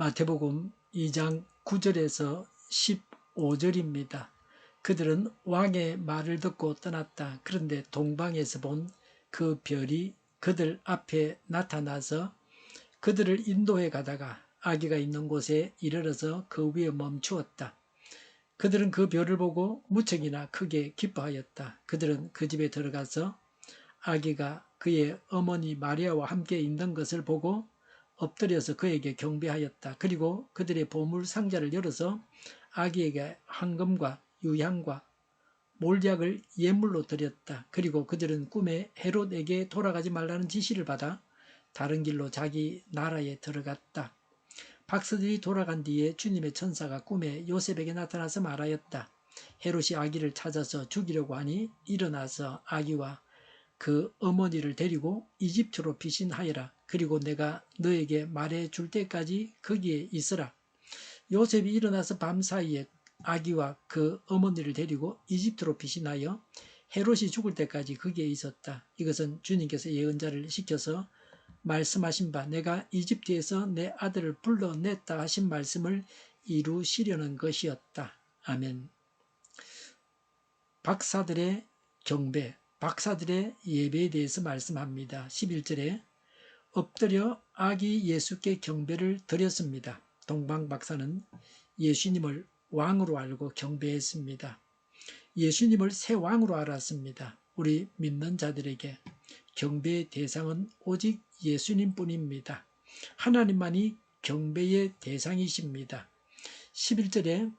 마태복음 2장 9절에서 15절입니다. 그들은 왕의 말을 듣고 떠났다. 그런데 동방에서 본 그 별이 그들 앞에 나타나서 그들을 인도해 가다가 아기가 있는 곳에 이르러서 그 위에 멈추었다. 그들은 그 별을 보고 무척이나 크게 기뻐하였다. 그들은 그 집에 들어가서 아기가 그의 어머니 마리아와 함께 있는 것을 보고 엎드려서 그에게 경배하였다. 그리고 그들의 보물 상자를 열어서 아기에게 황금과 유향과 몰약을 예물로 드렸다. 그리고 그들은 꿈에 헤롯에게 돌아가지 말라는 지시를 받아 다른 길로 자기 나라에 들어갔다. 박사들이 돌아간 뒤에 주님의 천사가 꿈에 요셉에게 나타나서 말하였다. 헤롯이 아기를 찾아서 죽이려고 하니 일어나서 아기와 그 어머니를 데리고 이집트로 피신하여라. 그리고 내가 너에게 말해 줄 때까지 거기에 있으라. 요셉이 일어나서 밤사이에 아기와 그 어머니를 데리고 이집트로 피신하여 헤롯이 죽을 때까지 거기에 있었다. 이것은 주님께서 예언자를 시켜서 말씀하신 바 내가 이집트에서 내 아들을 불러냈다 하신 말씀을 이루시려는 것이었다. 아멘. 박사들의 경배, 박사들의 예배에 대해서 말씀합니다. 11절에 엎드려 아기 예수께 경배를 드렸습니다. 동방 박사는 예수님을 왕으로 알고 경배했습니다. 예수님을 새 왕으로 알았습니다. 우리 믿는 자들에게 경배의 대상은 오직 예수님 뿐입니다. 하나님만이 경배의 대상이십니다. 11절에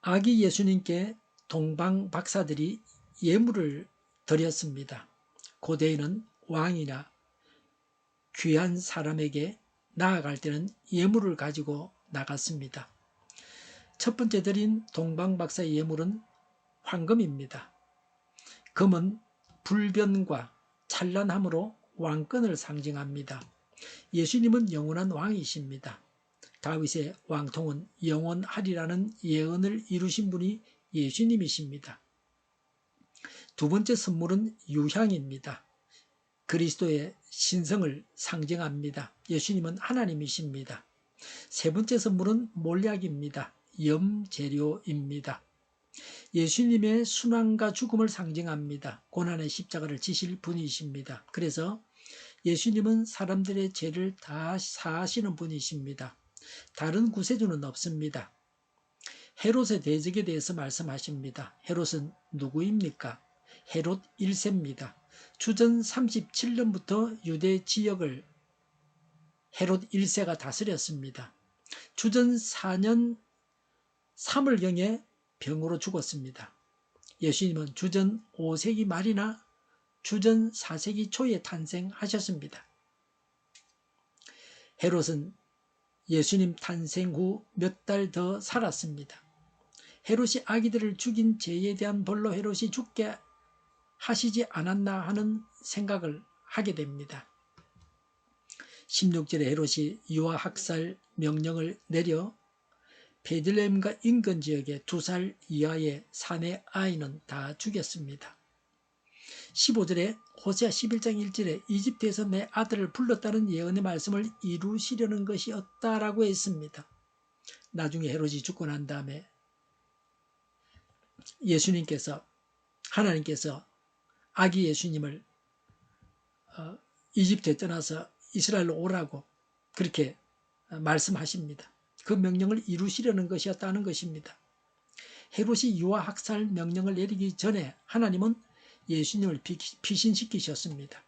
아기 예수님께 동방 박사들이 예물을 드렸습니다. 고대에는 왕이나 귀한 사람에게 나아갈 때는 예물을 가지고 나갔습니다. 첫 번째 드린 동방 박사의 예물은 황금입니다. 금은 불변과 찬란함으로 왕권을 상징합니다. 예수님은 영원한 왕이십니다. 다윗의 왕통은 영원하리라는 예언을 이루신 분이 예수님이십니다. 두 번째 선물은 유향입니다. 그리스도의 신성을 상징합니다. 예수님은 하나님이십니다. 세 번째 선물은 몰약입니다. 염재료입니다. 예수님의 순환과 죽음을 상징합니다. 고난의 십자가를 지실 분이십니다. 그래서 예수님은 사람들의 죄를 다 사하시는 분이십니다. 다른 구세주는 없습니다. 헤롯의 대적에 대해서 말씀하십니다. 헤롯은 누구입니까? 헤롯 1세입니다. 주전 37년부터 유대 지역을 헤롯 1세가 다스렸습니다. 주전 4년 3월경에 병으로 죽었습니다. 예수님은 주전 5세기 말이나 주전 4세기 초에 탄생하셨습니다. 헤롯은 예수님 탄생 후 몇 달 더 살았습니다. 헤롯이 아기들을 죽인 죄에 대한 벌로 헤롯이 죽게 하시지 않았나 하는 생각을 하게 됩니다. 16절에 헤롯이 유아 학살 명령을 내려 베들레헴과 인근 지역의 두 살 이하의 사내 아이는 다 죽였습니다. 15절에 호세아 11장 1절에 이집트에서 내 아들을 불렀다는 예언의 말씀을 이루시려는 것이었다라고 했습니다. 나중에 헤롯이 죽고 난 다음에 예수님께서 하나님께서 아기 예수님을 어, 이집트에 떠나서 이스라엘로 오라고 그렇게 말씀하십니다. 그 명령을 이루시려는 것이었다는 것입니다. 헤롯이 유아 학살 명령을 내리기 전에 하나님은 예수님을 피신시키셨습니다.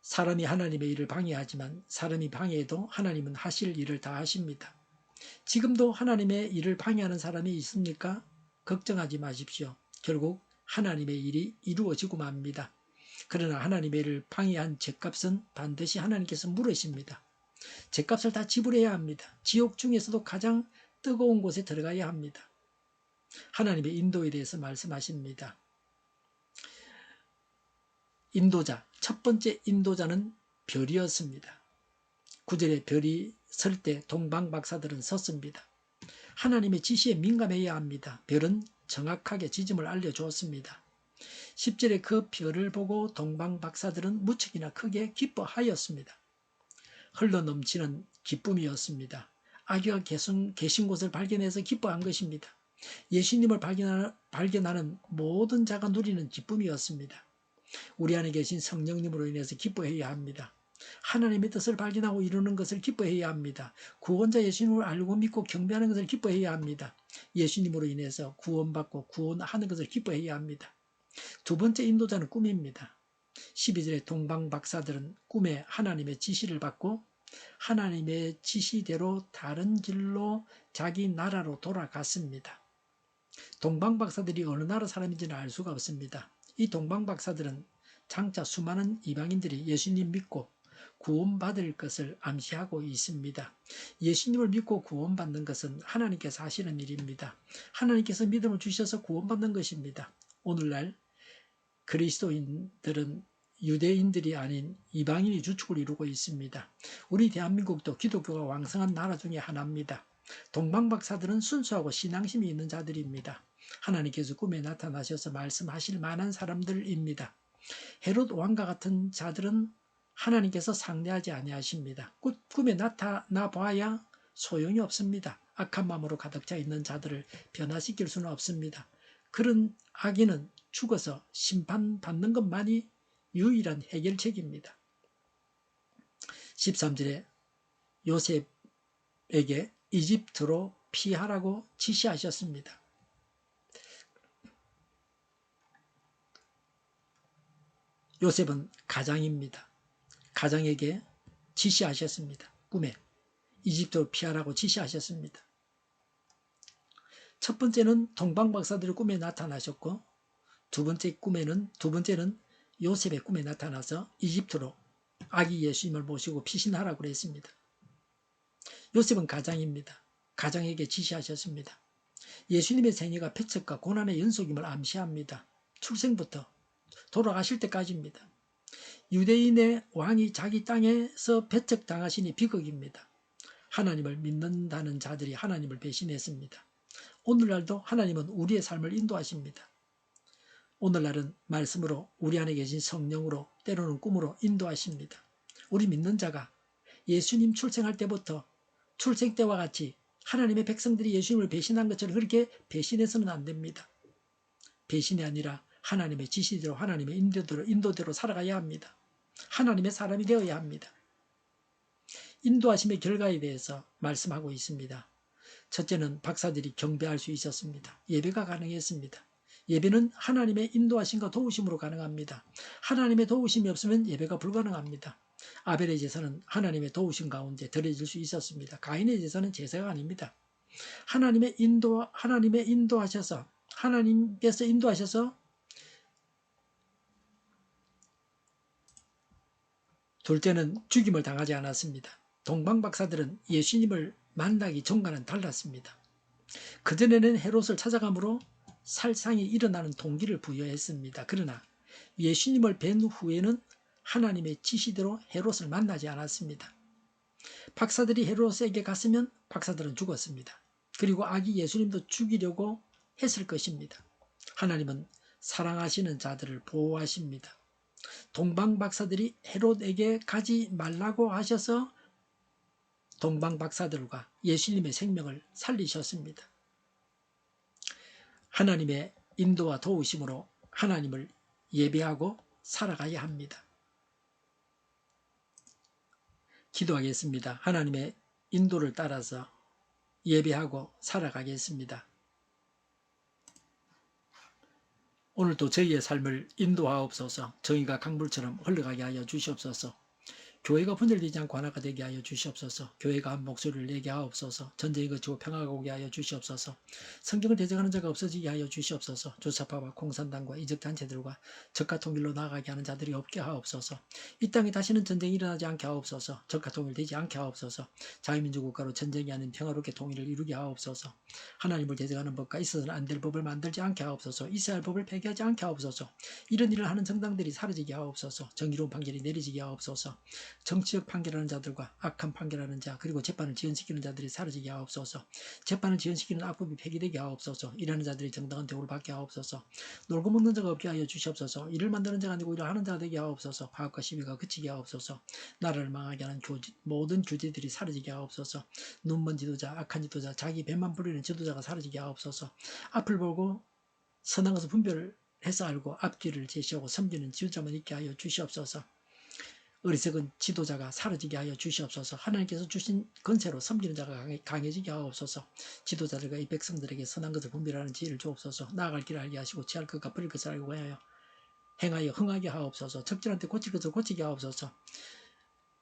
사람이 하나님의 일을 방해하지만 사람이 방해해도 하나님은 하실 일을 다 하십니다. 지금도 하나님의 일을 방해하는 사람이 있습니까? 걱정하지 마십시오. 결국 하나님의 일이 이루어지고 맙니다. 그러나 하나님의 일을 방해한 죄값은 반드시 하나님께서 물으십니다. 죄값을 다 지불해야 합니다. 지옥 중에서도 가장 뜨거운 곳에 들어가야 합니다. 하나님의 인도에 대해서 말씀하십니다. 인도자, 첫 번째 인도자는 별이었습니다. 구절에 별이 설 때 동방 박사들은 섰습니다. 하나님의 지시에 민감해야 합니다. 별은 정확하게 지점을 알려주었습니다. 10절에 그 별을 보고 동방 박사들은 무척이나 크게 기뻐하였습니다. 흘러넘치는 기쁨이었습니다. 아기가 계신, 계신 곳을 발견해서 기뻐한 것입니다. 예수님을 발견하는, 발견하는 모든 자가 누리는 기쁨이었습니다. 우리 안에 계신 성령님으로 인해서 기뻐해야 합니다. 하나님의 뜻을 발견하고 이루는 것을 기뻐해야 합니다. 구원자 예수님을 알고 믿고 경배하는 것을 기뻐해야 합니다. 예수님으로 인해서 구원받고 구원하는 것을 기뻐해야 합니다. 두 번째 인도자는 꿈입니다. 12절에 동방 박사들은 꿈에 하나님의 지시를 받고 하나님의 지시대로 다른 길로 자기 나라로 돌아갔습니다. 동방 박사들이 어느 나라 사람인지는 알 수가 없습니다. 이 동방 박사들은 장차 수많은 이방인들이 예수님 믿고 구원받을 것을 암시하고 있습니다. 예수님을 믿고 구원받는 것은 하나님께서 하시는 일입니다. 하나님께서 믿음을 주셔서 구원받는 것입니다. 오늘날 그리스도인들은 유대인들이 아닌 이방인이 주축을 이루고 있습니다. 우리 대한민국도 기독교가 왕성한 나라 중에 하나입니다. 동방박사들은 순수하고 신앙심이 있는 자들입니다. 하나님께서 꿈에 나타나셔서 말씀하실 만한 사람들입니다. 헤롯 왕과 같은 자들은 하나님께서 상대하지 아니하십니다. 꿈에 나타나 봐야 소용이 없습니다. 악한 마음으로 가득 차 있는 자들을 변화시킬 수는 없습니다. 그런 악인은 죽어서 심판받는 것만이 유일한 해결책입니다. 13절에 요셉에게 이집트로 피하라고 지시하셨습니다. 요셉은 가장입니다. 가장에게 지시하셨습니다. 꿈에 이집트로 피하라고 지시하셨습니다. 첫 번째는 동방박사들의 꿈에 나타나셨고 두 번째 꿈에는 두 번째는 요셉의 꿈에 나타나서 이집트로 아기 예수님을 모시고 피신하라고 그랬습니다. 요셉은 가장입니다. 가장에게 지시하셨습니다. 예수님의 생애가 패척과 고난의 연속임을 암시합니다. 출생부터 돌아가실 때까지입니다. 유대인의 왕이 자기 땅에서 배척당하시니 비극입니다. 하나님을 믿는다는 자들이 하나님을 배신했습니다. 오늘날도 하나님은 우리의 삶을 인도하십니다. 오늘날은 말씀으로 우리 안에 계신 성령으로 때로는 꿈으로 인도하십니다. 우리 믿는 자가 예수님 출생할 때부터 출생 때와 같이 하나님의 백성들이 예수님을 배신한 것처럼 그렇게 배신해서는 안 됩니다. 배신이 아니라 하나님의 지시대로 하나님의 인도대로 인도대로 살아가야 합니다. 하나님의 사람이 되어야 합니다. 인도하심의 결과에 대해서 말씀하고 있습니다. 첫째는 박사들이 경배할 수 있었습니다. 예배가 가능했습니다. 예배는 하나님의 인도하심과 도우심으로 가능합니다. 하나님의 도우심이 없으면 예배가 불가능합니다. 아벨의 제사는 하나님의 도우심 가운데 드려질 수 있었습니다. 가인의 제사는 제사가 아닙니다. 하나님의 인도 하나님의 인도하셔서 하나님께서 인도하셔서 둘째는 죽임을 당하지 않았습니다. 동방 박사들은 예수님을 만나기 전과는 달랐습니다. 그전에는 헤롯을 찾아가므로 살상이 일어나는 동기를 부여했습니다. 그러나 예수님을 뵌 후에는 하나님의 지시대로 헤롯을 만나지 않았습니다. 박사들이 헤롯에게 갔으면 박사들은 죽었습니다. 그리고 아기 예수님도 죽이려고 했을 것입니다. 하나님은 사랑하시는 자들을 보호하십니다. 동방 박사들이 헤롯에게 가지 말라고 하셔서 동방 박사들과 예수님의 생명을 살리셨습니다. 하나님의 인도와 도우심으로 하나님을 예배하고 살아가야 합니다. 기도하겠습니다. 하나님의 인도를 따라서 예배하고 살아가겠습니다. 오늘도 저희의 삶을 인도하옵소서. 정의가 강물처럼 흘러가게 하여 주시옵소서 교회가 분열되지 않고 하나가 되게 하여 주시옵소서. 교회가 한 목소리를 내게 하옵소서. 전쟁이 그치고 평화가 오게 하여 주시옵소서. 성경을 대적하는 자가 없어지게 하여 주시옵소서. 조사파와 공산당과 이적단체들과 적가 통일로 나아가게 하는 자들이 없게 하옵소서. 이 땅에 다시는 전쟁이 일어나지 않게 하옵소서. 적가 통일되지 않게 하옵소서. 자유민주 국가로 전쟁이 아닌 평화롭게 통일을 이루게 하옵소서. 하나님을 대적하는 법과 있어서는 안 될 법을 만들지 않게 하옵소서. 할 법을 폐기하지 않게 하옵소서. 이런 일을 하는 정당들이 사라지게 하옵소서. 정의로운 판결이 내리지게 하옵소서. 정치적 판결하는 자들과 악한 판결하는 자 그리고 재판을 지연시키는 자들이 사라지게 하옵소서. 재판을 지연시키는 악법이 폐기되게 하옵소서. 일하는 자들이 정당한 대우를 받게 하옵소서. 놀고 먹는 자가 없게 하여 주시옵소서. 일을 만드는 자가 아니고 일을 하는 자가 되게 하옵소서. 파업과 시비가 그치게 하옵소서. 나라를 망하게 하는 교지, 모든 교제들이 사라지게 하옵소서. 눈먼 지도자 악한 지도자 자기 배만 부리는 지도자가 사라지게 하옵소서. 앞을 보고 선한 것을 분별해서 알고 앞길을 제시하고 섬기는 지도자만 있게 하여 주시옵소서 어리석은 지도자가 사라지게 하여 주시옵소서. 하나님께서 주신 건세로 섬기는 자가 강해- 강해지게 하옵소서. 지도자들과 이 백성들에게 선한 것을 분별하는 지혜를 주옵소서. 나아갈 길을 알게 하시고 취할 것과 버릴 것을 알고 하여 행하여 흥하게 하옵소서. 적절한 때 고칠 것을 고치게 하옵소서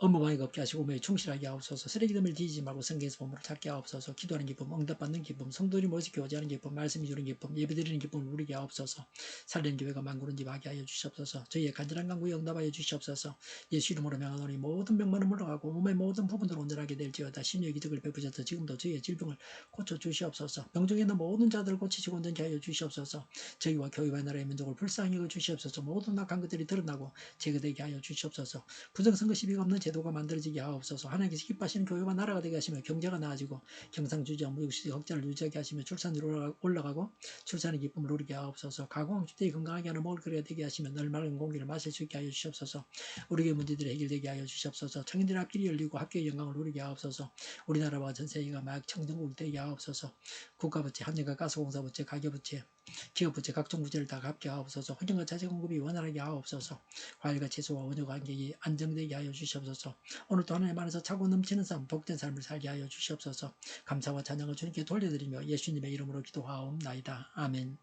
업무방해가 없게 하시고 몸에 충실하게 하옵소서 쓰레기됨을 뒤지지 말고 성경에서 보물을 찾게 하옵소서 기도하는 기쁨 응답받는 기쁨 성도들이 모여서 교제하는 기쁨 말씀이 주는 기쁨 예배드리는 기쁨을 누리게 하옵소서. 살리는 교회가 집 하게 하여 주시옵소서. 저희의 간절한 간구에 응답하여 주시옵소서. 예수 이름으로 명하노니 모든 병만은 물러가고 몸의 모든 부분들 온전하게 될지어다. 신의 기적을 베푸셔서 지금도 저희의 질병을 고쳐 주시옵소서. 병중에 있는 모든 자들을 고치시고 온전케 하여 주시옵소서. 저희와 교회와 나라의 민족을 불쌍히 여겨 주시옵소서. 모든 악한 것들이 드러나고 제거되게 하여 주시옵소서. 부정선거 시비가 없는 제 도가 만들어지게 하옵소서. 하나님께서 기뻐하시는 교회와 나라가 되게 하시며 경제가 나아지고 경상주지와 무역시대 흑자를 유지하게 하시며 출산율이 올라가- 올라가고 출산의 기쁨을 누리게 하옵소서. 가공학 주택이 건강하게 하는 먹을 거리가 되게 하시며 늘 맑은 공기를 마실 수 있게 하여 주시옵소서. 우리의 문제들이 해결되게 하여 주시옵소서. 청년들 앞길이 열리고 학교의 영광을 누리게 하옵소서. 우리나라와 전 세계가 마약 청정국이 되게 하옵소서. 국가부채 한여가 가스공사부채 가계부채 기업부채 각종 부채를 다 갚게 하옵소서. 환경과 자재 공급이 원활하게 하옵소서. 과일과 채소와 원유 가격이 안정되게 하여 주시옵소서. 오늘도 하나님 안에서 차고 넘치는 삶 복된 삶을 살게 하여 주시옵소서. 감사와 찬양을 주님께 돌려드리며 예수님의 이름으로 기도하옵나이다. 아멘